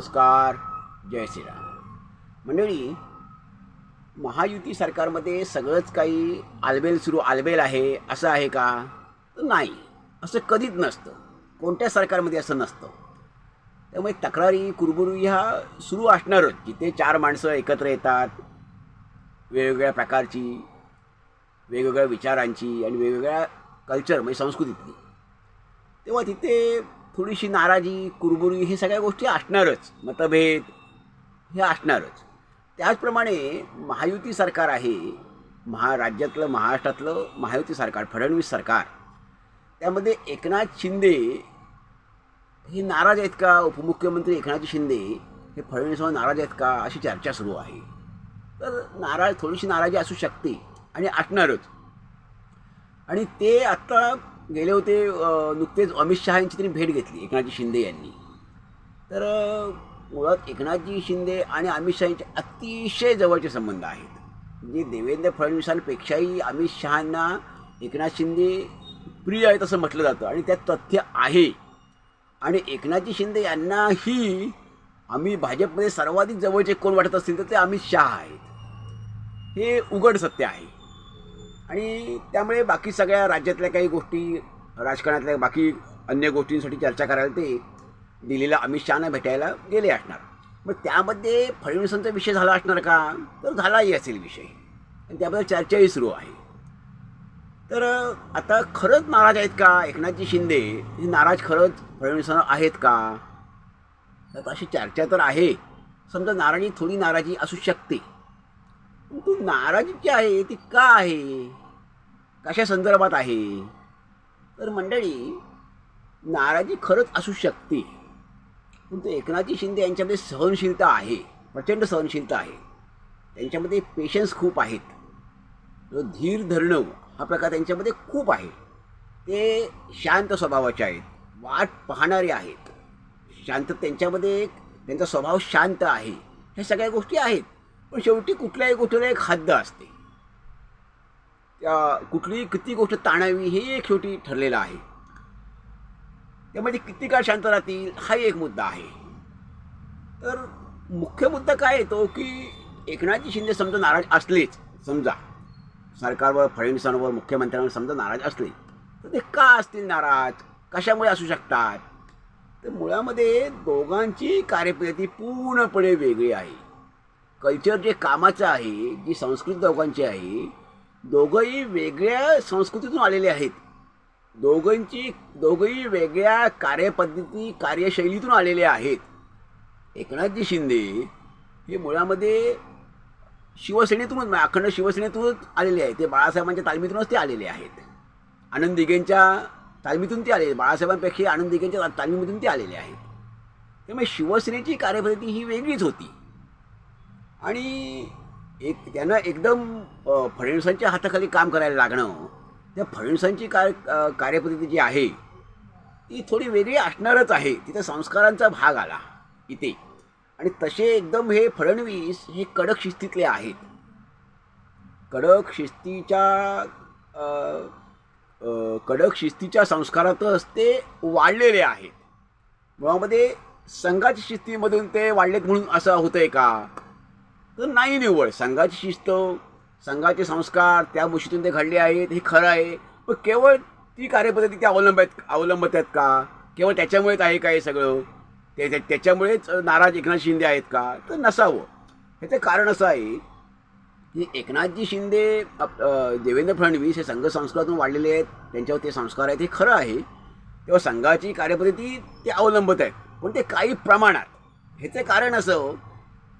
नमस्कार जय श्रीराम. मंडळी महायुती सरकारमध्ये सगळंच काही आलबेल सुरू आलबेल आहे असं आहे का? तर नाही असं कधीच नसतं. कोणत्या सरकारमध्ये असं नसतं? त्यामुळे तक्रारी कुरबुरी ह्या सुरू असणारच. जिथे चार माणसं एकत्र येतात वेगवेगळ्या प्रकारची वेगवेगळ्या विचारांची आणि वेगवेगळ्या कल्चर म्हणजे संस्कृतीतली. तेव्हा तिथे थोडीशी नाराजी कुरबुरी हे सगळ्या गोष्टी असणारच. मतभेद हे असणारच. त्याचप्रमाणे महायुती सरकार आहे महा राज्यातलं महाराष्ट्रातलं महायुती सरकार फडणवीस सरकार. त्यामध्ये एकनाथ शिंदे हे नाराज आहेत का? उपमुख्यमंत्री एकनाथ शिंदे हे फडणवीसवर नाराज आहेत का? अशी चर्चा सुरू आहे. तर नाराज थोडीशी नाराजी असू शकते आणि असणारच. आणि ते आत्ता गेले होते नुकतेच अमित शहा यांची त्यांनी भेट घेतली एकनाथजी शिंदे यांनी. तर मुळात एकनाथजी शिंदे आणि अमित शहा यांचे अतिशय जवळचे संबंध आहेत. म्हणजे देवेंद्र फडणवीसांपेक्षाही अमित शहांना एकनाथ शिंदे प्रिय आहेत असं म्हटलं जातं आणि त्यात तथ्य आहे. आणि एकनाथजी शिंदे यांनाही आम्ही भाजपमध्ये सर्वाधिक जवळचे कोण वाटत असतील तर ते अमित शहा आहेत. हे उघड सत्य आहे. आणि त्यामुळे बाकी सगळ्या राज्यातल्या काही गोष्टी राजकारणातल्या बाकी अन्य गोष्टींसाठी चर्चा करायला ते दिल्लीला अमित शहाना भेटायला गेले असणार. मग त्यामध्ये फडणवीसांचा विषय झाला असणार का? तर झालाही असेल विषय. आणि त्याबद्दल चर्चाही सुरू आहे. तर आता खरंच नाराज आहेत का? एकनाथजी शिंदे हे नाराज खरंच फडणवीसांना आहेत का? तर अशी चर्चा तर आहे. समजा नाराजी थोडी नाराजी असू शकते. परंतु नाराजी जी आहे ती का आहे? कशा संदर्भात आहे? तर मंडळी नाराजी खरंच असू शकते. परंतु एकनाथजी शिंदे यांच्यामध्ये सहनशीलता आहे प्रचंड सहनशीलता आहे. त्यांच्यामध्ये पेशन्स खूप आहेत. धीर धरणं हा प्रकार त्यांच्यामध्ये खूप आहे. ते शांत स्वभावाचे आहेत वाट पाहणारे आहेत. शांत त्यांच्यामध्ये एक त्यांचा स्वभाव शांत आहे. ह्या सगळ्या गोष्टी आहेत. पण शेवटी कुठल्याही गोष्टीला एक हद्द असते. त्या कुठलीही किती गोष्ट ताणावी हे एक शेवटी ठरलेलं आहे. त्यामध्ये किती काळ शांत राहतील हाही एक मुद्दा आहे. तर मुख्य मुद्दा काय येतो की एकनाथजी शिंदे समजा नाराज असलेच समजा सरकारवर फडणवीसांवर मुख्यमंत्र्यांवर समजा नाराज असले तर ते का असतील नाराज? कशामुळे असू शकतात? तर मुळामध्ये दोघांची कार्यपद्धती पूर्णपणे वेगळी आहे. कल्चर जे कामाचं आहे जी संस्कृती दोघांची आहे दोघंही वेगळ्या संस्कृतीतून आलेले आहेत. दोघांची दोघंही वेगळ्या कार्यपद्धती कार्यशैलीतून आलेले आहेत. एकनाथजी शिंदे हे मुळामध्ये शिवसेनेतूनच अखंड शिवसेनेतूनच आलेले आहेत. ते बाळासाहेबांच्या तालमीतूनच ते आलेले आहेत. आनंद दिघेंच्या तालमीतून ते आले बाळासाहेबांपेक्षा आनंद दिघेंच्या तालमीमधून ते आलेले आहेत. त्यामुळे शिवसेनेची कार्यपद्धती ही वेगळीच होती. आणि एक त्यांना एकदम फडणवीसांच्या हाताखाली काम करायला लागणं त्या फडणवीसांची काय कार्यपद्धती जी आहे ती थोडी वेगळी असणारच आहे. तिथे संस्कारांचा भाग आला इथे. आणि तसे एकदम हे फडणवीस हे कडक शिस्तीतले आहेत. कडक शिस्तीच्या कडक शिस्तीच्या संस्कारातच ते वाढलेले आहेत. मुळामध्ये संघाच्या शिस्तीमधून ते वाढलेत म्हणून असं होतंय का? तर नाही निवड संघाची शिस्त संघाचे संस्कार त्या गोष्टीतून ते घडले आहेत हे खरं आहे. पण केवळ ती कार्यपद्धती ते आहेत अवलंबत आहेत का? केवळ त्याच्यामुळेच आहे का हे सगळं? ते त्या- त्याच्यामुळेच नाराज एकनाथ शिंदे आहेत का? तर नसावं. ह्याचं कारण असं आहे की एकनाथजी शिंदे देवेंद्र फडणवीस हे संघ संस्कारातून वाढलेले आहेत. त्यांच्यावर ते संस्कार आहेत हे खरं आहे. तेव्हा संघाची कार्यपद्धती ते अवलंबत आहेत. पण ते काही प्रमाणात. ह्याचं कारण असं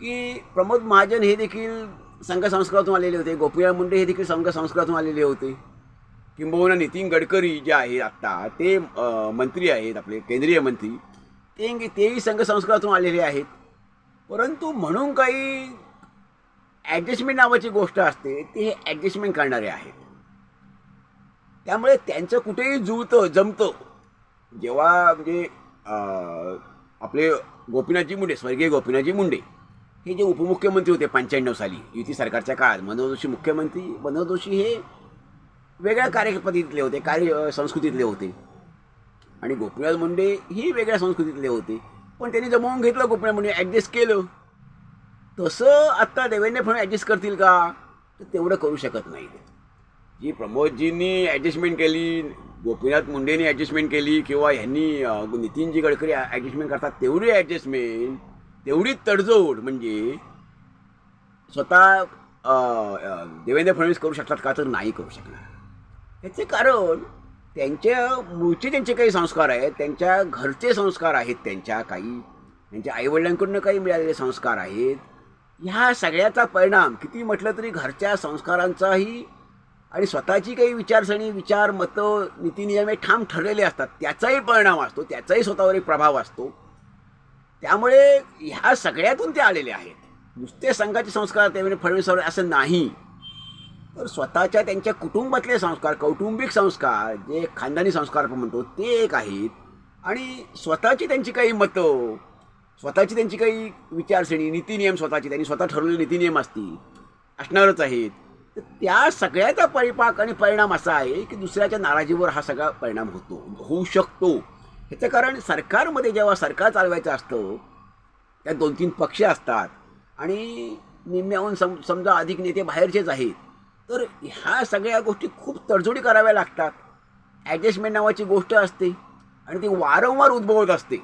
की प्रमोद महाजन हे देखील संघ संस्कारातून आलेले होते. गोपीनाथ मुंडे हे देखील संघ संस्कारातून आलेले होते. किंबहुना नितीन गडकरी जे आहेत आत्ता ते मंत्री आहेत आपले केंद्रीय मंत्री. ते तेही संघ संस्कारातून आलेले आहेत. परंतु म्हणून काही ॲडजस्टमेंट नावाची गोष्ट असते ते हे ॲडजस्टमेंट करणारे आहेत. त्यामुळे त्यांचं कुठेही जुळतं जमतं. जेव्हा म्हणजे आपले गोपीनाथजी मुंडे स्वर्गीय गोपीनाथजी मुंडे हे जे उपमुख्यमंत्री होते पंच्याण्णव साली युती सरकारच्या काळात मनोहर जोशी मुख्यमंत्री मनोहर जोशी हे वेगळ्या कार्यपद्धतीतले होते कार्य संस्कृतीतले होते. आणि गोपीनाथ मुंडे ही वेगळ्या संस्कृतीतले होते. पण त्यांनी जमवून घेतलं गोपीनाथ मुंडे ॲडजस्ट केलं. तसं आत्ता देवेंद्र फडणवीस ॲडजस्ट करतील का? तर तेवढं करू शकत नाही जी प्रमोदजींनी ॲडजस्टमेंट केली गोपीनाथ मुंडेनी ॲडजस्टमेंट केली किंवा ह्यांनी नितीनजी गडकरी ॲडजस्टमेंट करतात तेवढी ॲडजस्टमेंट तेवढी तडजोड म्हणजे स्वतः देवेंद्र फडणवीस करू शकतात का तर नाही करू शकणार. याचे कारण त्यांच्या मूळचे त्यांचे काही संस्कार आहेत त्यांच्या घरचे संस्कार आहेत त्यांच्या काही त्यांच्या आईवडिलांकडून काही मिळालेले संस्कार आहेत. ह्या सगळ्याचा परिणाम किती म्हटलं तरी घरच्या संस्कारांचाही आणि स्वतःची काही विचारसरणी विचार मतं नीतीनियमे ठाम ठरलेले असतात. त्याचाही परिणाम असतो त्याचाही स्वतःवर एक प्रभाव असतो. त्यामुळे ह्या सगळ्यातून ते आलेले आहेत. नुसते संघाचे संस्कार त्यामुळे फडणवीसावर असं नाही. तर स्वतःच्या त्यांच्या कुटुंबातले संस्कार कौटुंबिक संस्कार जे खानदानी संस्कार आपण म्हणतो ते एक आहेत. आणि स्वतःची त्यांची काही मतं स्वतःची त्यांची काही विचारसरणी नीतिनियम स्वतःची त्यांनी स्वतः ठरवलेले नीतिनियम असतील असणारच आहेत. तर त्या सगळ्याचा परिपाक आणि परिणाम असा आहे की दुसऱ्याच्या नाराजीवर हा सगळा परिणाम होतो होऊ शकतो. ह्याचं कारण सरकारमध्ये जेव्हा सरकार चालवायचं असतं त्यात दोन तीन पक्ष असतात. आणि निम्म्याहून सम समजा अधिक नेते बाहेरचेच आहेत तर ह्या सगळ्या गोष्टी खूप तडजोडी कराव्या लागतात. ॲडजस्टमेंट नावाची गोष्ट असते आणि ती वारंवार उद्भवत असते.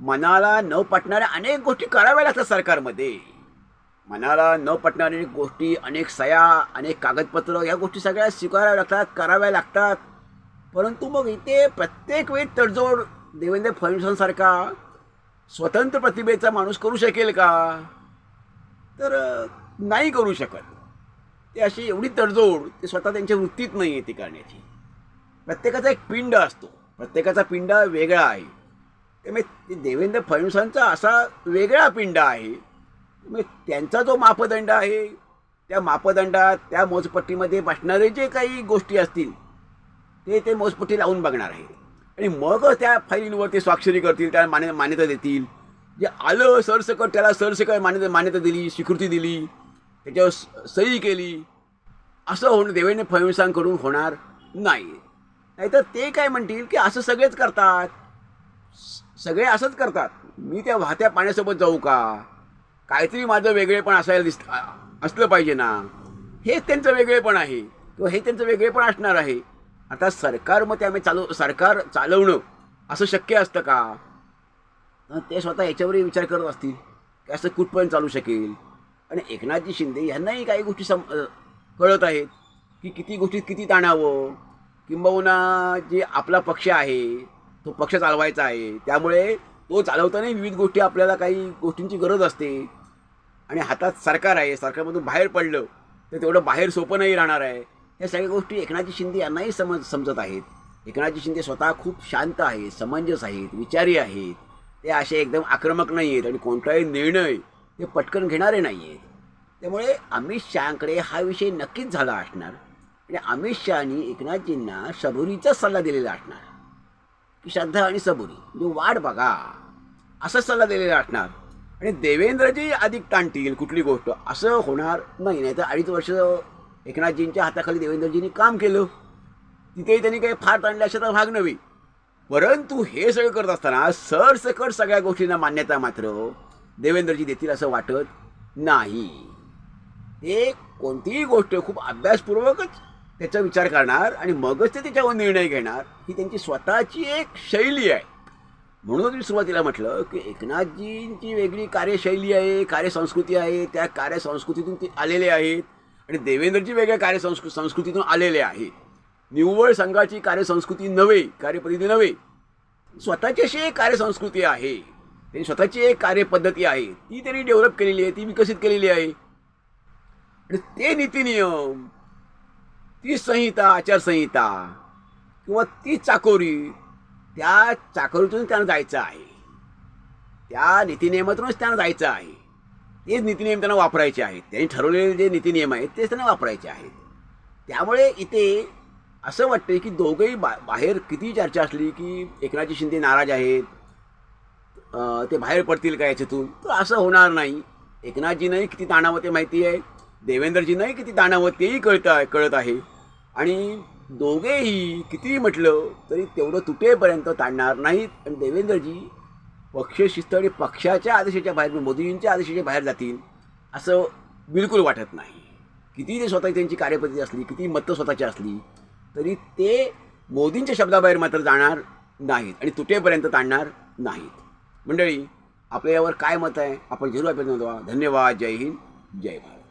मनाला न पटणाऱ्या अनेक गोष्टी कराव्या लागतात सरकारमध्ये. मनाला न पटणाऱ्या गोष्टी अनेक सया अनेक कागदपत्र या गोष्टी सगळ्या स्वीकाराव्या लागतात कराव्या लागतात. परंतु मग इथे प्रत्येक वेळी तडजोड देवेंद्र फडणवीसांसारखा स्वतंत्र प्रतिभेचा माणूस करू शकेल का? तर नाही करू शकत. ते अशी एवढी तडजोड ते स्वतः त्यांच्या वृत्तीत नाही आहे ती करण्याची. प्रत्येकाचा एक पिंड असतो. प्रत्येकाचा पिंड वेगळा आहे. त्यामुळे म्हणजे ते देवेंद्र फडणवीसांचा असा वेगळा पिंड आहे. त्यामुळे त्यांचा जो मापदंड आहे त्या मापदंडात त्या मोजपट्टीमध्ये बसणारे जे काही गोष्टी असतील ते ते मोजपट्टी लावून बघणार आहे. आणि मगच त्या फाईलवर ते स्वाक्षरी करतील त्याला मान्य मान्यता देतील. जे आलं सरसकट त्याला सरसकट मान्यता मान्यता दिली स्वीकृती दिली त्याच्यावर स- सही केली. असं होणं देवेंद्र फडणवीसांकडून होणार नाही. नाहीतर ते काय म्हणतील की असं सगळेच करतात. सगळे असंच करतात. मी त्या वाहत्या पाण्यासोबत जाऊ का? काहीतरी माझं वेगळेपण असायला दिस असलं पाहिजे ना. हेच त्यांचं वेगळेपण आहे. किंवा हे त्यांचं वेगळेपण असणार आहे. आता सरकारमध्ये आम्ही चालव सरकार चालवणं असं शक्य असतं का? ते स्वतः याच्यावरही विचार करत असतील की असं कुठपर्यंत चालू शकेल? आणि एकनाथजी शिंदे यांनाही काही गोष्टी सम कळत आहेत की किती गोष्टीत किती ताणावं? किंबहुना जे आपला पक्ष आहे तो पक्ष चालवायचा आहे त्यामुळे तो चालवतानाही विविध गोष्टी आपल्याला काही गोष्टींची गरज असते. आणि हातात सरकार आहे सरकारमधून बाहेर पडलं तर तेवढं बाहेर सोपं नाही राहणार आहे. या सगळ्या गोष्टी एकनाथजी शिंदे यांनाही समज समजत आहेत. एकनाथजी शिंदे स्वतः खूप शांत आहेत समंजस आहेत विचारी आहेत. ते असे एकदम आक्रमक नाही आहेत आणि कोणताही निर्णय ते पटकन घेणारे नाही आहेत. त्यामुळे अमित शहाकडे हा विषय नक्कीच झाला असणार आणि अमित शहानी एकनाथजींना सबुरीचा सल्ला दिलेला असणार. की श्रद्धा आणि सबुरी म्हणजे वाट बघा असा सल्ला दिलेला असणार. आणि देवेंद्रजी अधिक ताणतील कुठली गोष्ट असं होणार नाही नाही तर अडीच वर्ष एकनाथजींच्या हाताखाली देवेंद्रजींनी काम केलं. तिथेही त्यांनी काही फार ताणले असे तर भाग नव्हे. परंतु हे सगळं करत असताना सरसकट सगळ्या गोष्टींना मान्यता मात्र देवेंद्रजी देतील असं वाटत नाही. ते कोणतीही गोष्ट खूप अभ्यासपूर्वकच त्याचा विचार करणार आणि मगच ते त्याच्यावर निर्णय घेणार ही त्यांची स्वतःची एक शैली आहे. म्हणून मी सुरुवातीला म्हटलं की एकनाथजींची वेगळी कार्यशैली आहे कार्यसंस्कृती आहे त्या कार्यसंस्कृतीतून ते आलेले आहेत. आणि देवेंद्रजी वेगळ्या कार्यसंस्कृ संस्कृतीतून आलेले आहे निव्वळ संघाची कार्यसंस्कृती नव्हे कार्यपद्धती नव्हे. स्वतःची अशी एक कार्यसंस्कृती आहे. त्यांनी स्वतःची एक कार्यपद्धती आहे. ती त्यांनी डेव्हलप केलेली आहे ती विकसित केलेली आहे. आणि ते नीतिनियम ती संहिता आचारसंहिता किंवा ती चाकोरी त्या चाकोरीतून त्यांना जायचं आहे. त्या नीतिनियमातूनच त्यांना जायचं आहे. तेच नीतीनियम त्यांना वापरायचे आहेत. त्यांनी ठरवलेले जे नीतीनियम आहेत तेच त्यांना वापरायचे आहेत. त्यामुळे इथे असं वाटतं की दोघंही बा बाहेर किती चर्चा असली की एकनाथजी शिंदे नाराज आहेत ते बाहेर पडतील का याच्यातून? तर असं होणार नाही. एकनाथजीनंही किती ताणावं ते माहिती आहे देवेंद्रजींनाही किती ताणावं तेही कळत आहे कळत आहे. आणि दोघेही कितीही म्हटलं तरी तेवढं तुटेपर्यंत ताणणार नाहीत. आणि देवेंद्रजी पक्षशिस्त आणि पक्षाच्या आदेशाच्या बाहेर मोदीजींच्या आदेशाच्या बाहेर जातील असं बिलकुल वाटत नाही. किती ते स्वतः त्यांची कार्यपद्धती असली किती मतं स्वतःची असली तरी ते मोदींच्या शब्दाबाहेर मात्र जाणार नाहीत आणि तुटेपर्यंत ताणणार नाहीत. मंडळी आपल्या यावर काय मत आहे? आपण जरूर आपल्याला नोंदवा धन्यवाद. जय हिंद. जय भारत.